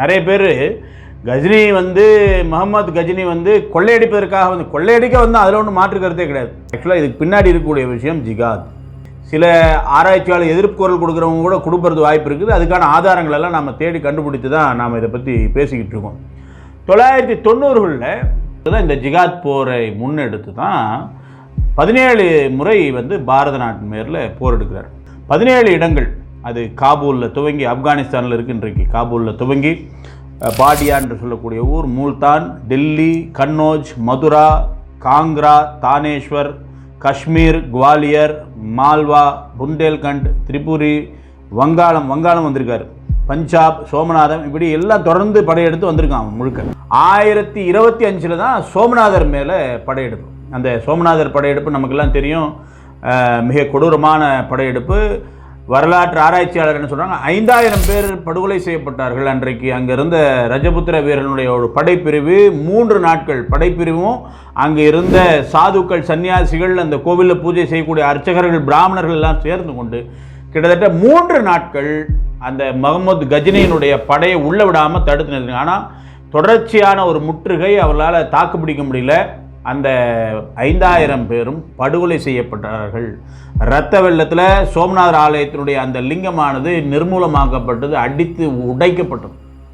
நிறைய பேர் கஜினி வந்து முகமது கஜினி வந்து கொள்ளையடிப்பதற்காக வந்து கொள்ளையடிக்க வந்து அதில் ஒன்றும் மாற்றுக்கிறதே கிடையாது. ஆக்சுவலாக இதுக்கு பின்னாடி இருக்கக்கூடிய விஷயம் ஜிகாத். சில ஆராய்ச்சியாளர் எதிர்ப்பு குரல் கொடுக்குறவங்க கூட கொடுப்பறது வாய்ப்பு இருக்குது. அதுக்கான ஆதாரங்களெல்லாம் நம்ம தேடி கண்டுபிடித்து தான் நாம் இதை பற்றி பேசிக்கிட்டு இருக்கோம். தொள்ளாயிரத்தி தொண்ணூறுகளில் தான் இந்த ஜிகாத் போரை முன்னெடுத்து தான் பதினேழு முறை வந்து பாரத நாட்டு மேரில் போர் எடுக்கிறார். பதினேழு இடங்கள் அது காபூலில் துவங்கி ஆப்கானிஸ்தானில் இருக்கு இன்றைக்கு. காபூலில் துவங்கி பாடியா என்று சொல்லக்கூடிய ஊர் மூல்தான் டெல்லி கன்னோஜ் மதுரா காங்க்ரா தானேஸ்வர் காஷ்மீர் குவாலியர் மால்வா புண்டேல்கண்ட் திரிபுரி வங்காளம் வங்காளம் வந்திருக்காரு. பஞ்சாப் சோமநாதம் இப்படி எல்லாம் தொடர்ந்து படையெடுத்து வந்திருக்கான் அவன் முழுக்க. ஆயிரத்தி இருபத்தி அஞ்சில் தான் சோமநாதர் மேலே படையெடுப்பு. அந்த சோமநாதர் படையெடுப்பு நமக்கெல்லாம் தெரியும். மிக கொடூரமான படையெடுப்பு. வரலாற்று ஆராய்ச்சியாளர் என்ன சொல்கிறாங்க ஐந்தாயிரம் பேர் படுகொலை செய்யப்பட்டார்கள் அன்றைக்கு. அங்கே இருந்த ரஜபுத்திர வீரனுடைய ஒரு படைப்பிரிவு மூன்று நாட்கள் படைப்பிரிவும் அங்கே இருந்த சாதுக்கள் சன்னியாசிகள் அந்த கோவிலில் பூஜை செய்யக்கூடிய அர்ச்சகர்கள் பிராமணர்கள் எல்லாம் சேர்ந்து கொண்டு கிட்டத்தட்ட மூன்று நாட்கள் அந்த முகமது கஜினியினுடைய படையை உள்ள விடாமல் தடுத்து நிறுத்தினாங்க. ஆனால் தொடர்ச்சியான ஒரு முற்றுகை அவர்களால் தாக்கு பிடிக்க முடியல. அந்த ஐந்தாயிரம் பேரும் படுகொலை செய்யப்பட்டார்கள். இரத்த வெள்ளத்தில் சோம்நாதர் ஆலயத்தினுடைய அந்த லிங்கமானது நிர்மூலமாக்கப்பட்டது அடித்து உடைக்கப்பட்டது.